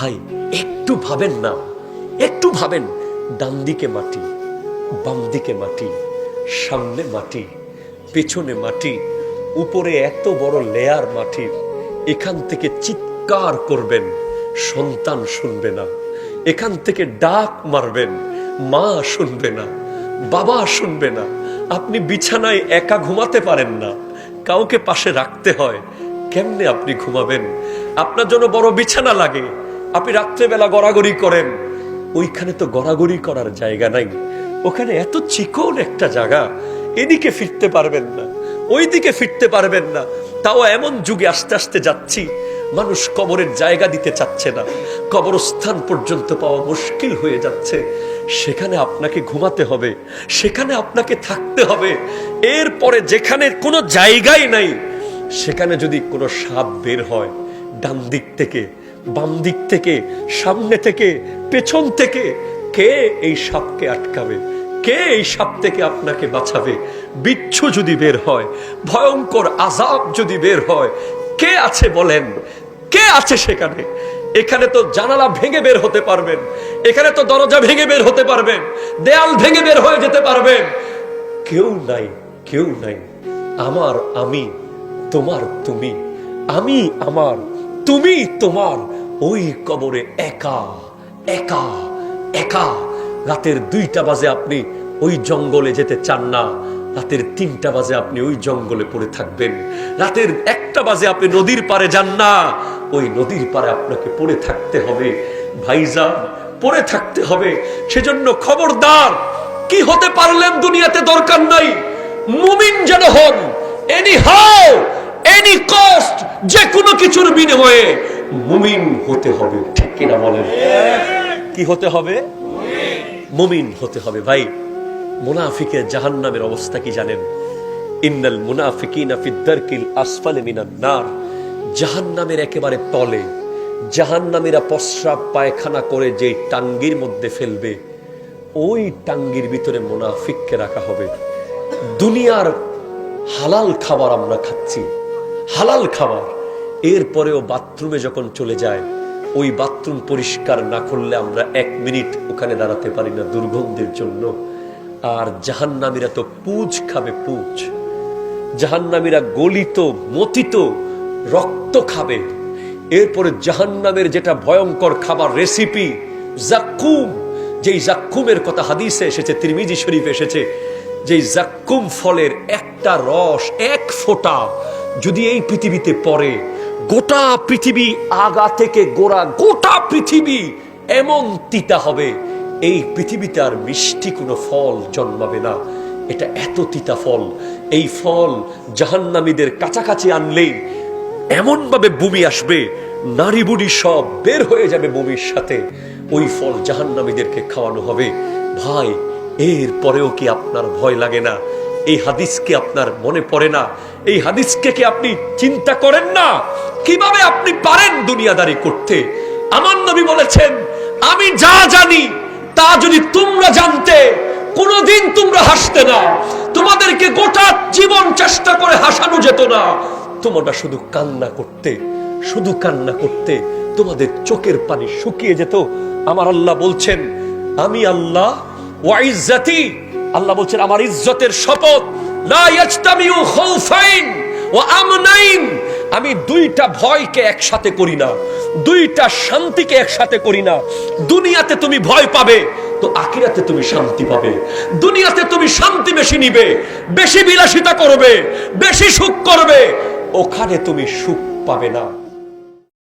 ভাই, একটু ভাবেন না। একটু ভাবেন ডান দিকে মাটি বাম দিকে মাটি, সামনে মাটি, পেছনে মাটি, উপরে এত বড় লেয়ার মাটির এখান থেকে চিৎকার করবেন, সন্তান শুনবে না। এখান থেকে ডাক মারবেন, মা শুনবে না, বাবা শুনবে না। আপনি বিছানায় একা ঘুমাতে পারেন না। কাউকে পাশে রাখতে হয়। কেমনে আপনি ঘুমাবেন? আপনার জন্য বড় বিছানা লাগে। আপনি রাত্রেবেলা গড়াগড়ি করেন। ওইখানে তো গড়াগড়ি করার জায়গা নাই। ওখানে এত চিকন একটা জায়গা, এদিকে ফিরতে পারবেন না, ওইদিকে ফিরতে পারবেন না। তাও এমন যুগে আস্তে আস্তে যাচ্ছি, মানুষ কবরের জায়গা দিতে চাচ্ছে না। কবরস্থান পর্যন্ত পাওয়া মুশকিল হয়ে যাচ্ছে। সেখানে আপনাকে ঘুমাতে হবে, সেখানে আপনাকে থাকতে হবে। এরপরে যেখানে কোনো জায়গাই নাই, সেখানে যদি কোনো সাপ বের হয়, ডান দিক থেকে বাম দিক থেকে, সামনে থেকে, পেছন থেকে কে এই সাপকে আটকাবে? কে এই সাপ থেকে আপনাকে বাঁচাবে? বিচ্ছু যদি বের হয়, ভয়ঙ্কর আজাব যদি বের হয়, কে আছে বলেন? কে আছে সেখানে? এখানে তো জানালা ভেঙে বের হতে পারবেন। এখানে তো দরজা ভেঙে বের হতে পারবেন। দেয়াল ভেঙে বের হয়ে যেতে পারবেন। কেউ নাই কেউ নাই। আমার, আমি, তোমার, তুমি। আমি, আমার, তুমি, তোমার। ওই কবরে একা একা একা। রাতের দুইটা বাজে আপনি ওই জঙ্গলে যেতে চান না। রাতের তিনটা বাজে আপনি ওই জঙ্গলে পড়ে থাকবেন। রাতের একটা বাজে আপনি নদীর পারে যান না। ওই নদীর পারে আপনাকে পড়ে থাকতে হবে। ভাইজান, পড়ে থাকতে হবে। সেজন্য খবরদার, কি হতে পারলেন দুনিয়াতে দরকার নাই। মুমিন যেন হন এনি হাও এনি কস্ট যে কোনো কিছুর বিনিময়ে। মুমিন হতে হবে। ঠিক কিনা বলেন? কি হতে হবে? মুমিন হতে হবে। ভাই মুনাফিকের জাহান্নামের অবস্থা কি জানেন? ইন্নাল মুনাফিকিনা ফিদ্দারকিল আসফালে মিনান নার। জাহান্নামের একেবারে তলে, জাহান্নামীরা প্রস্রাব পায়খানা করে যে টাঙ্গির মধ্যে ফেলবে, ওই টাঙ্গির ভিতরে মুনাফিককে রাখা হবে। দুনিয়ার হালাল খাবার আমরা খাচ্ছি। হালাল খাবার। এরপরেও বাথরুমে যখন চলে যায়, ওই বাথরুম পরিষ্কার না করলে আমরা এক মিনিট ওখানে দাঁড়াতে পারি না দুর্গন্ধের জন্য। আর জাহান্নামীরা তো পুজ খাবে পুজ। জাহান্নামীরা গলিত, মতিত রক্ত খাবে। এরপরে জাহান্নামের যেটা ভয়ঙ্কর খাবার রেসিপি জাক্কুম, যেই জাক্কুমের কথা হাদিসে এসেছে, তিরমিজি শরীফ এসেছে, যেই জাক্কুম ফলের একটা রস, এক ফোঁটা যদি এই পৃথিবীতে পড়ে গোটা পৃথিবী আগা থেকে গোড়া, গোটা পৃথিবী এমন তিতা হবে। এই পৃথিবীতে আর মিষ্টি কোনো ফল জন্মাবে না। এটা এত তিতা ফল। এই ফল জাহান্নামীদের কাছাকাছি আনলেই এমন ভাবে বমি আসবে, নারী বুড়ি সব বের হয়ে যাবে বমির সাথে। ওই ফল জাহান্নামীদেরকে খাওয়ানো হবে। ভাই, এর পরেও কি আপনার ভয় লাগে না? এই হাদিসকে আপনার মনে পড়ে না? এই হাদিসকে কি আপনি চিন্তা করেন না? কীভাবে আপনি পারেন দুনিয়াদারি করতে? আমার নবী বলেছেন, আমি যা জানি, তা যদি তোমরা জানতে, কোনোদিন তোমরা হাসতে না। তোমাদেরকে গোটা জীবন চেষ্টা করে হাসানো যেত না। তোমরা শুধু কান্না করতে, শুধু কান্না করতে, তোমাদের চোখের পানি শুকিয়ে যেত। আমার আল্লাহ বলছেন, আমি আল্লাহ ওয়াইজ্জাতি আল্লাহ বলছেন, আমার ইজ্জতের শপথ, লা ইয়াজতামিউ খাউফাইন ওয়া আমনাইন। আমি দুইটা ভয়কে একসাথে করি না, দুইটা শান্তিকে একসাথে করি না। দুনিয়াতে তুমি ভয় পাবে, তো আকিরাতে তুমি শান্তি পাবে। দুনিয়াতে তুমি শান্তি বেশি নিবে, বেশি বিলাসিতা করবে, বেশি সুখ করবে, ওখানে তুমি সুখ পাবে না।